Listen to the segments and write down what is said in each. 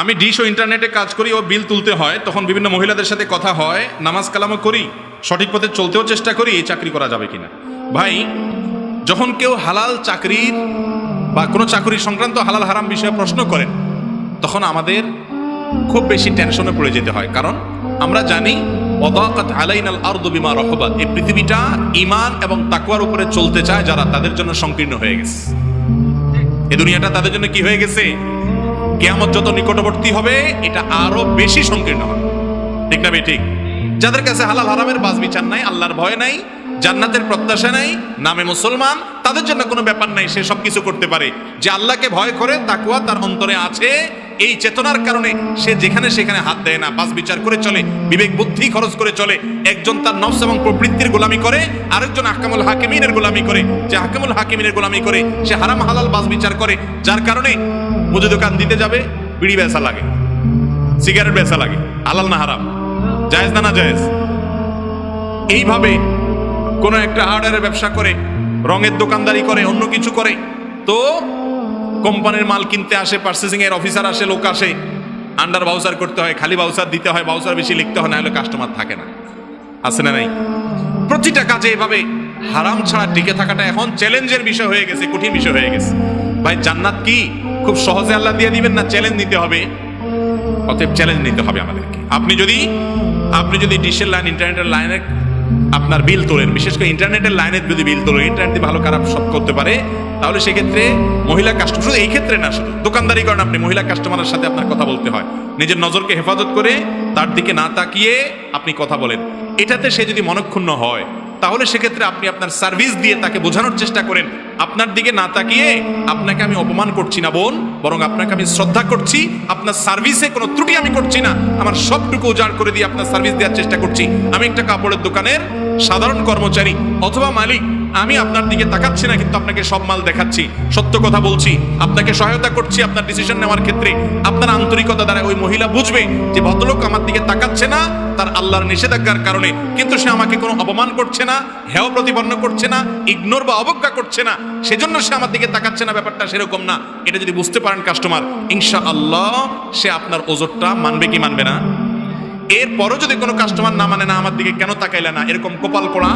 আমি ডিশ ও ইন্টারনেটে কাজ করি, ও বিল তুলতে হয়, তখন বিভিন্ন মহিলাদের সাথে কথা হয়, নামাজ কালামও করি, সঠিক পথে চলতেও চেষ্টা করি, এই চাকরি করা যাবে কিনা। ভাই, যখন কেউ হালাল চাকরির বা কোনো চাকরি সংক্রান্ত হালাল হারাম বিষয়ে প্রশ্ন করেন, তখন আমাদের খুব বেশি টেনশনে পড়ে যেতে হয়, কারণ আমরা জানি এই পৃথিবীটা ইমান এবং তাকওয়ার উপরে চলতে চায়, যারা তাদের জন্য সংকীর্ণ হয়ে গেছে। এই দুনিয়াটা তাদের জন্য কি হয়ে গেছে? কেয়ামত যত নিকটবর্তী হবে, এটা আরও বেশি সংকীর্ণ হবে। ঠিক না ঠিক। যাদের কাছে হালাল হারামের বাজ বিচার নাই, আল্লাহর ভয় নাই, জান্নাতের প্রত্যাশা নাই, নামে মুসলমান, তাদের জন্য কোনো ব্যাপার নাই, সে সব কিছু করতে পারে। যে আল্লাহকে ভয় করে তাকুয়া তার অন্তরে আছে, এই চেতনার কারণে সে যেখানে সেখানে হাত দেয় না, বাস বিচার করে চলে, বিবেক বুদ্ধি খরচ করে চলে। একজন তার নফস এবং প্রবৃত্তির গোলামি করে, আরেকজন হাকামুল হাকিমিনের গোলামি করে। যে হাকামুল হাকিমিনের গোলামি করে, সে হারাম হালাল বাস বিচার করে, যার কারণে মুদি দোকান দিতে যাবে, বিড়ি বেচা লাগে, সিগারেট বেচা লাগে আলাল না হারাম, জায়েজ না না জায়েজ। এইভাবে কোনো একটা হার্ডওয়্যারের ব্যবসা করে, রঙের দোকানদারি করে, অন্য কিছু করে, তো কোম্পানির মাল কিনতে আসে পার্সেসিং এর অফিসার আসে, লোক আসে আন্ডার বাউসার করতে হয়, খালি বাউসার দিতে হয় বাউসার বেশি লিখতে হয় না হলে কাস্টমার থাকে না। আছে না নাই? প্রতিটা কাজে এভাবে হারাম ছাড়া টিকে থাকাটা এখন চ্যালেঞ্জের বিষয় হয়ে গেছে, কঠিন বিষয় হয়ে গেছে। ভাই, জান্নাত কি? খুব সহজে আল্লাহ দিয়ে দিবেন না চ্যালেঞ্জ নিতে হবে? অতএব চ্যালেঞ্জ নিতে হবে আমাদেরকে। আপনি যদি আপনি যদি ডিশের লাইন ইন্টারনেটের লাইনে আপনার বিল তোলেন, বিশেষ করে ইন্টারনেটের লাইনে যদি বিল তোলেন ইন্টারনেট দিয়ে ভালো, খারাপ সব করতে পারে, তাহলে সেক্ষেত্রে মহিলা কাস্টমার শুধু এই ক্ষেত্রে না, শুধু দোকানদারি করেন আপনি, মহিলা কাস্টমারের সাথে আপনার কথা বলতে হয়। নিজের নজরকে হেফাজত করে তার দিকে না তাকিয়ে আপনি কথা বলেন। এটাতে সে যদি মনক্ষুণ্ণ হয় তাহলে সেক্ষেত্রে আপনি আপনার সার্ভিস দিয়ে তাকে বোঝানোর চেষ্টা করেন। আপনার দিকে না তাকিয়ে আপনাকে আমি অপমান করছি না বোন, বরং আপনাকে আমি শ্রদ্ধা করছি, আপনার সার্ভিসে কোনো ত্রুটি আমি করছি না। আমার সবটুকু উজাড় করে দিয়ে আপনার সার্ভিস দেওয়ার চেষ্টা করছি। আমি একটা কাপড়ের দোকানের সাধারণ কর্মচারী অথবা মালিক, আমি আপনার দিকে তাকাচ্ছি না, কিন্তু আপনাকে সব মাল দেখাচ্ছি। সত্য কথা বলছি, আপনাকে সহায়তা করছি আপনার ডিসিশন নেওয়ার ক্ষেত্রে। আপনার আন্তরিকতা দ্বারা ওই মহিলা বুঝবে যে ভদ্রলোক আমার দিকে তাকাচ্ছে না, তার আল্লাহর নিষেধাজ্ঞার কারণে। কিন্তু সে আমাকে কোনো অপমান করছে না, হেয় প্রতিপন্ন করছে না ইগনোর বা অবজ্ঞা করছে না। সেজন্য সে আমার দিকে তাকাচ্ছে না, ব্যাপারটা সেরকম না। এটা যদি বুঝতে পারেন কাস্টমার ইনশা আল্লাহ সে আপনার ওজরটা মানবে কি মানবে না? এরপরও যদি কোনো কাস্টমার না মানে না আমার দিকে কেন তাকাইলে না, এরকম কপাল পোড়া,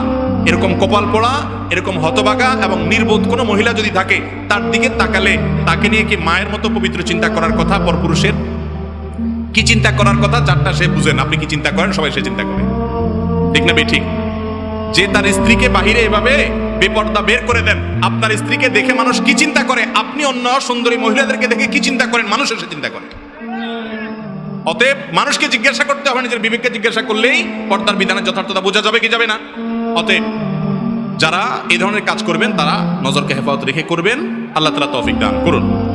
এরকম কপাল পোড়া, এরকম হতবাগা এবং নির্বোধ কোনো মহিলা যদি থাকে, তার দিকে তাকালে তাকে নিয়ে কি মায়ের মতো পবিত্র চিন্তা করার কথা পরপুরুষের কি চিন্তা করার কথা? যারটা সে বুঝেন। আপনি কি চিন্তা করেন? সবাই সে চিন্তা করে। ঠিক না ঠিক যে তার স্ত্রীকে বাহিরে এভাবে বেপর্দা বের করে দেন, আপনার স্ত্রীকে দেখে মানুষ কি চিন্তা করে? আপনি অন্য সুন্দরী মহিলাদেরকে দেখে কি চিন্তা করেন? মানুষ এসে চিন্তা করে। অতএব মানুষকে জিজ্ঞাসা করতে হবে, নিজের বিবেককে জিজ্ঞাসা করলেই পর্দার বিধানের যথার্থতা বোঝা যাবে কি যাবে না। অতএব যারা এই ধরনের কাজ করবেন, তারা নজরকে হেফাজত রেখে করবেন। আল্লাহ তালা তৌফিক দান করুন।